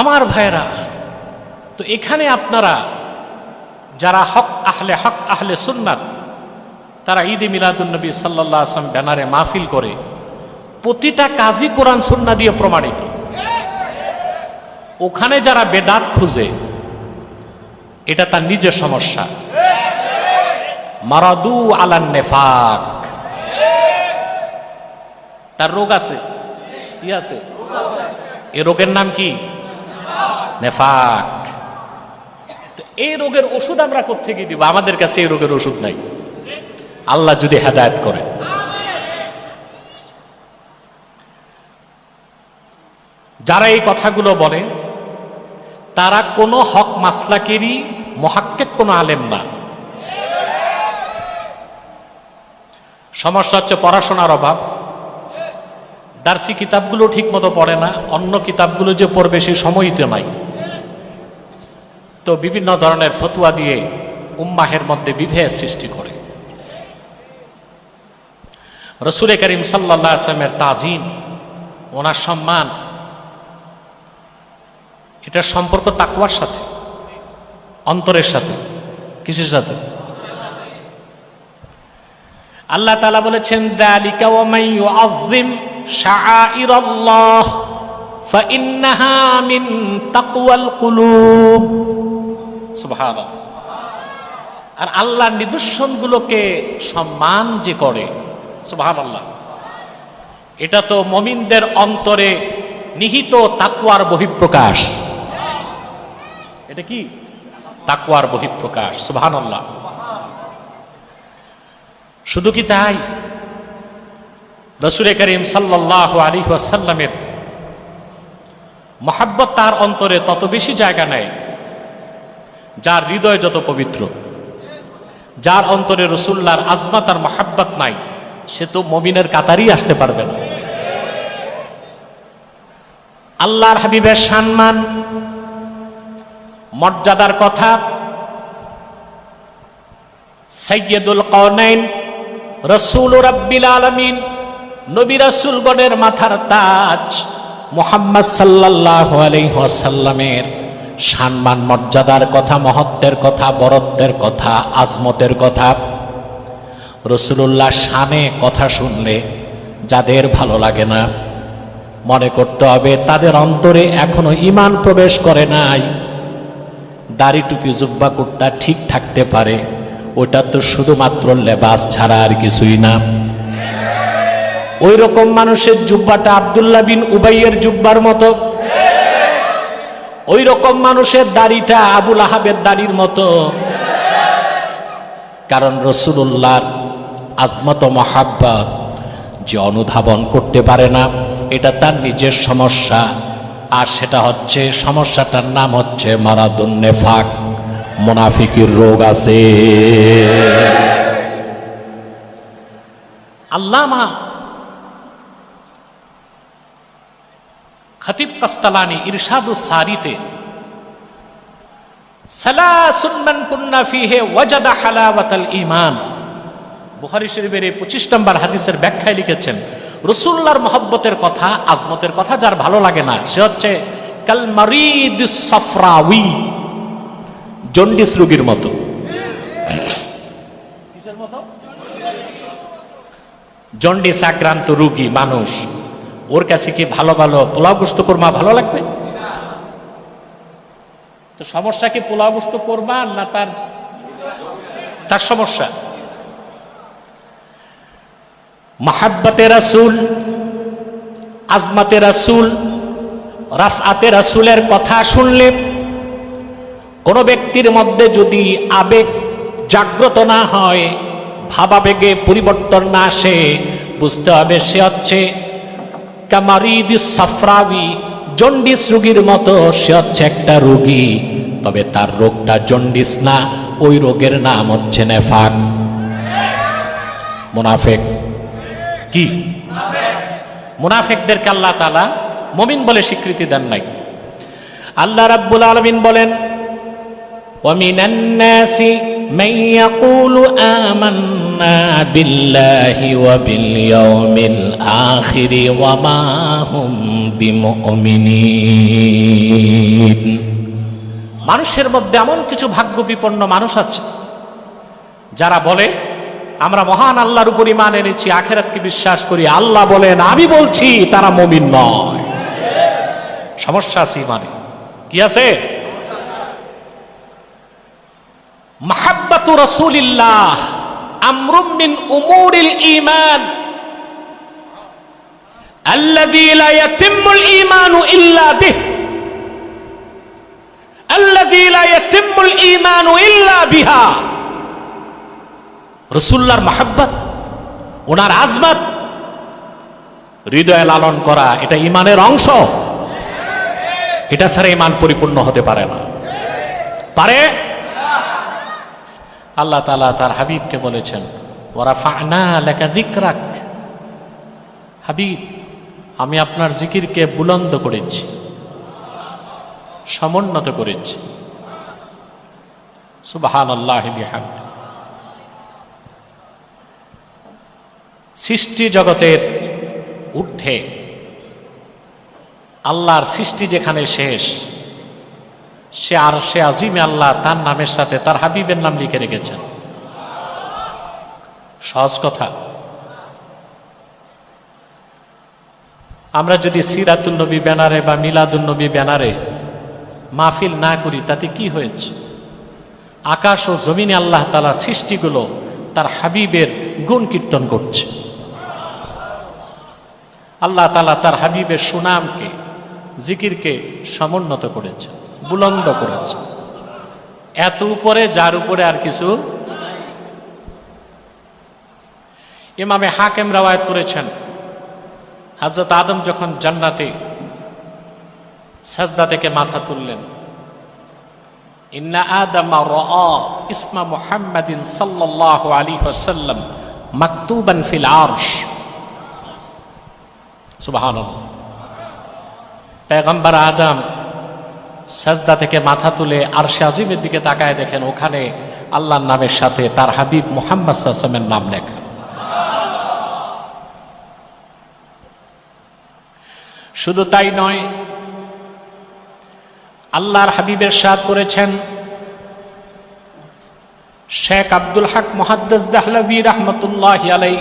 আমার ভাইরা তো এখানে আপনারা যারা হক আহলে হক, আহলে সুন্নাত, তারা ঈদে মিলাদুলনবী সাল্লাহ আসলাম ব্যানারে মাহফিল করে, প্রতিটা কাজই কোরআন সুন্না দিয়ে প্রমাণিত। ওখানে যারা বেদাত খুঁজে, এটা তার নিজের সমস্যা। মারাদু আলান নেফাক। তার রোগ আছে? কি আছে? এ রোগের নাম কি? নেফাক। এই রোগের ওষুধ আমরা কোথেকে দিব? আমাদের কাছে এই রোগের ওষুধ নাই। আল্লাহ যদি হেদায়ত করে যারা এই কথাগুলো বলে, তারা কোনো হক মাসলাকেরই মহাক্কেক কোনো আলেম না। সমস্যা হচ্ছে পড়াশোনার অভাব। দার্সি কিতাবগুলো ঠিক মতো পড়ে না, অন্য কিতাবগুলো যে পড়বে সেই সময়ই তো নাই। তো বিভিন্ন ধরনের ফতুয়া দিয়ে উম্মাহের মধ্যে বিভেদ সৃষ্টি করে। রসুল করিম সাল্লা আসলামের তাজিম, ওনার সম্মান এটার সম্পর্ক তাকুয়ার সাথে, অন্তরের সাথে, কিসের সাথে? আল্লাহ তালা বলেছেন, দালিকা ওয়ামাই শাআইরাল্লাহ, ফাইন্নাহা মিন তাকওয়াল কুলুব। সুবহানাল্লাহ। আর আল্লাহর নিদর্শনগুলোকে সম্মান যে করে, সুবহানাল্লাহ। এটা তো মমিনদের অন্তরে নিহিত তাকুয়ার বহিঃপ্রকাশ। এটা কি? তাকুয়ার বহিঃপ্রকাশ, সুবহানাল্লাহ। শুধু কি তাই? রসুল করিম সাল্লাহ আলী ওয়াসাল্লামের মহাব্বত তার অন্তরে তত বেশি জায়গা নেয়, যার হৃদয় যত পবিত্র। যার অন্তরে রসুল্লার আজমা তার মহাব্বত নাই, সে তো মমিনের কাতারই আসতে পারবে না। আল্লাহর হাবিবের সম্মান, মর্যাদার কথা সৈয়দুল কৌনাইন রসুল রব্বিল আলমিন নবী রসুলগণের মাথার তাজ মোহাম্মদ সাল্লাহ আলহাসাল্লামের সম্মান, মর্যাদার কথা, মহত্বের কথা, বরত্বের কথা, আজমতের কথা। রসুল্লাহ শানে কথা শুনলে যাদের ভালো লাগে না, মনে করতে হবে তাদের অন্তরে এখনও ইমান প্রবেশ করে নাই। দাড়ি টুপি, জুব্বা, কুর্তা ঠিক থাকতে পারে, ওটা তো শুধুমাত্র লেবাস ছাড়া আর কিছুই না। ওই রকম মানুষের জুব্বাটা আবদুল্লাহ বিন উবাইয়ের জুব্বার মতো। ওই রকম মানুষের দাড়িটা আবুল আহাবের দাড়ির মতো। কারণ রসুল্লাহর আজমত মহাব্বত যে অনুধাবন করতে পারে না, এটা তার নিজের সমস্যা। আর সেটা হচ্ছে, সমস্যাটার নাম হচ্ছে মারাদুন্নেফাক, মোনাফিকির রোগ আছে। আল্লামা খতিব কাস্তালানি ইরশাদু সারিতে, সালাসুন মান কুন্না ফিহে ওয়াজাদা হালাওয়াতাল ঈমান। বুখারী শরীফের এই 25 নম্বর হাদিসের ব্যাখ্যায় লিখেছেন, রসুল্লাহর মহব্বতের কথা, আজমতের কথা যার ভালো লাগে না, সে হচ্ছে কাল মারিদ সফরাউই জন্ডিস রোগীর মতো? জন্ডিস আক্রান্ত রুগী, মানুষ। ওর কাছে কি ভালো ভালো পোলাও গুস্ত কোরমা ভালো লাগবে? তো সমস্যা কি পোলাও গুস্ত কোরমা না তার তার সমস্যা? মাহাব্বতে রাসুল, আজমাতে রাসুল, রাফআতে রাসুলের কথা শুনলে কোনো ব্যক্তির মধ্যে যদি আবেগ জাগ্রত না হয়, ভাবাবেগে পরিবর্তন না আসে, বুঝতে হবে সে হচ্ছে কামারিদি সাফরাবি, জন্ডিস রোগীর মতো, সে হচ্ছে একটা রোগী। তবে তার রোগটা জন্ডিস না, ওই রোগের নাম হচ্ছে নেফাক। মুনাফেক। কি? মুনাফেকদেরকে আল্লাহ তালা মমিন বলে স্বীকৃতি দেন নাই। আল্লাহ রাব্বুল আলমিন বলেন অমিনান্নাসি من يقول آمنا بالله وباليوم الآخر وما هم بمؤمنين মানুষের মধ্যে এমন কিছু ভাগ্য বিপন্ন মানুষ আছে যারা বলে আমরা মহান আল্লাহর উপর ইমান এনেছি আখেরাতকে বিশ্বাস করি আল্লাহ বলেন আমি বলছি তারা মমিন নয় সমস্যা আছে ইমানে কি আছে মাহাব্বাতু রাসূলিল্লাহ আমরুম মিন উমুরিল ঈমান الذي لا يتم الإيمان إلا به الذي لا يتم الإيمان إلا بها রসুল্লার মাহাব্বাত ওনার আজমাত হৃদয়ে লালন করা এটা ইমানের অংশ এটা ছাড়া ইমান পরিপূর্ণ হতে পারে না পারে আল্লাহ তালা তার হাবিবকে বলেছেন ওরা ফানা লেখা দিক রাখ হাবিব, আমি আপনার জিকিরকে বুলন্দ করেছি, সমুন্নত করেছি। সুবাহান আল্লাহ সৃষ্টি জগতের ঊর্ধ্বে, আল্লাহর সৃষ্টি যেখানে শেষ সে আর সে আজিমে আল্লাহ তার নামের সাথে তার হাবিবের নাম লিখে রেখেছেন। সহজ কথা। আমরা যদি সিরাতুল নবী ব্যানারে বা মিলাদুল নবী ব্যানারে মাহফিল না করি, তাতে কি হয়েছে? আকাশ ও জমিনে আল্লাহ তালা সৃষ্টিগুলো তার হাবিবের গুণ কীর্তন করছে। আল্লাহ তালা তার হাবিবের সুনামকে, জিকিরকে সমুন্নত করেছে বুলন্দ করেছে। এত উপরে, যার উপরে আর কিছু ইমামে হাকেম রাওয়ায়ত করেছেন। হাজরত আদম যখন জান্নাতে সাজদা থেকে মাথা তুললেন, ইন্না আদম ইসমা মুহাম্মাদিন সাল্লাল্লাহু আলাইহি ওয়াসাল্লাম মাকতুবান ফিল আরশ। সুবহানাল্লাহ। পেগম্বর আদম সাজদা থেকে মাথা তুলে আর আজিমের দিকে তাকায় দেখেন ওখানে আল্লাহর নামের সাথে তার হাবিব মোহাম্মদ সাল্লামের নাম লেখা। শুধু তাই নয়, আল্লাহর হাবিবের সাথ করেছেন শেখ আব্দুল হক মহাদ্দাস দাহলবী রহমতুল্লাহ আলাই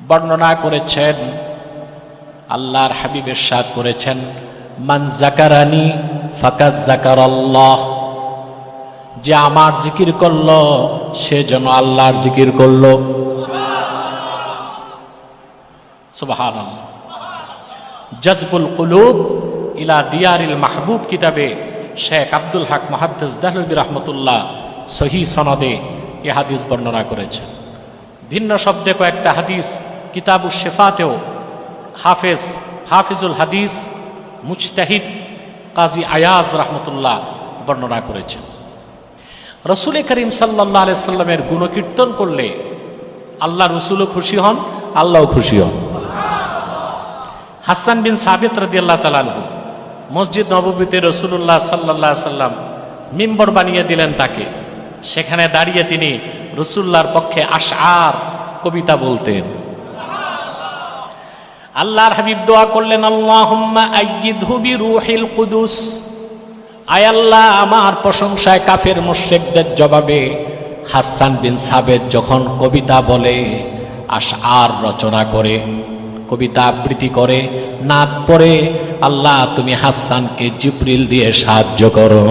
বর্ণনা করেছেন, আল্লাহর হাবিবের সাথ করেছেন মান জাকারানি ফাকাত জাকার আল্লাহ যে আমার জিকির করল, সে যেন আল্লাহর জিকির করল। জজবুল কুলুব ইলা দিয়ারিল মাহবুব কিতাবে শেখ আব্দুল হক মহাদ্দেস দাহলবী রহমতুল্লাহ সহি সনদে এ হাদিস বর্ণনা করেছেন ভিন্ন শব্দে কয়েকটা হাদিস কিতাবু শেফাতেও হাফেজ, হাফিজুল হাদিস মুজতাহিদ কাজী আয়াজ রহমতুল্লাহ বর্ণনা করেছেন। রসুল করিম সাল্লাহ আলি সাল্লামের গুণকীর্তন করলে আল্লাহ রসুলও খুশি হন, আল্লাহও খুশি হন। হাসান বিন সাবিত রদি আল্লাহ তালানহু মসজিদ নববীতে রসুল্লাহ সাল্লাহ সাল্লাম মিম্বর বানিয়ে দিলেন তাকে। সেখানে দাঁড়িয়ে তিনি রসুল্লাহর পক্ষে আশার কবিতা বলতেন। আল্লাহর হাবিব দোয়া করলেন, আল্লাহুম্মা বিরূহিল কুদুস। আয় আল্লাহ, আমার প্রশংসায় কাফের মুশরিকদের জবাবে হাসান বিন সাবেদ যখন কবিতা বলে, আশআর রচনা করে, কবিতা আবৃত্তি করে নাত পড়ে, আল্লাহ, তুমি হাসানকে জিব্রিল দিয়ে সাহায্য করো।